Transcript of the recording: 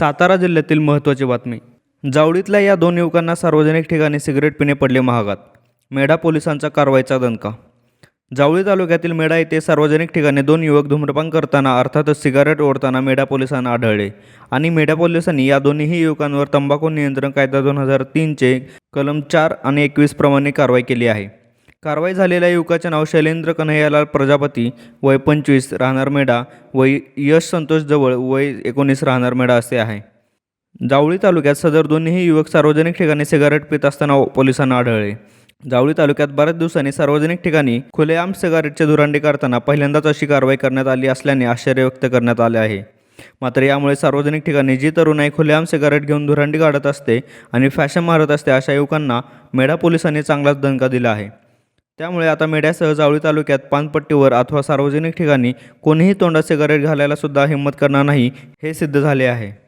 सातारा जिल्ह्यातील महत्त्वाची बातमी. जावळीतल्या या दोन युवकांना सार्वजनिक ठिकाणी सिगरेट पिणे पडले महागात. मेढा पोलिसांचा कारवाईचा दणका. जावळी तालुक्यातील मेढा येथे सार्वजनिक ठिकाणी दोन युवक धूम्रपान करताना अर्थातच सिगारेट ओढताना मेढा पोलिसांना आढळले आणि मेढा पोलिसांनी या दोन्हीही युवकांवर तंबाखू नियंत्रण कायदा दोन हजार तीनचे कलम चार आणि एकवीस प्रमाणे कारवाई केली आहे. कारवाई झालेल्या युवकाचे नाव शैलेंद्र कन्हैयालाल प्रजापती वय पंचवीस राहणार मेढा वय यश संतोष जवळ वय एकोणीस राहणार मेढा असे आहे. जावळी तालुक्यात सदर दोन्हीही युवक सार्वजनिक ठिकाणी सिगारेट पित असताना पोलिसांना आढळले. जावळी तालुक्यात बऱ्याच दिवसांनी सार्वजनिक ठिकाणी खुलेआम सिगारेटचे धुरांडी काढताना पहिल्यांदाच अशी कारवाई करण्यात आली असल्याने आश्चर्य व्यक्त करण्यात आले आहे. मात्र यामुळे सार्वजनिक ठिकाणी जी तरुणाई खुलेआम सिगारेट घेऊन धुरांडी काढत असते आणि फॅशन मारत असते अशा युवकांना मेढा पोलिसांनी चांगलाच दणका दिला आहे. त्यामुळे आता मेढ्यासह जावळी तालुक्यात पानपट्टीवर अथवा सार्वजनिक ठिकाणी कोणीही तोंडात सिगारेट घालायला सुद्धा हिंमत करणार नाही हे सिद्ध झाले आहे.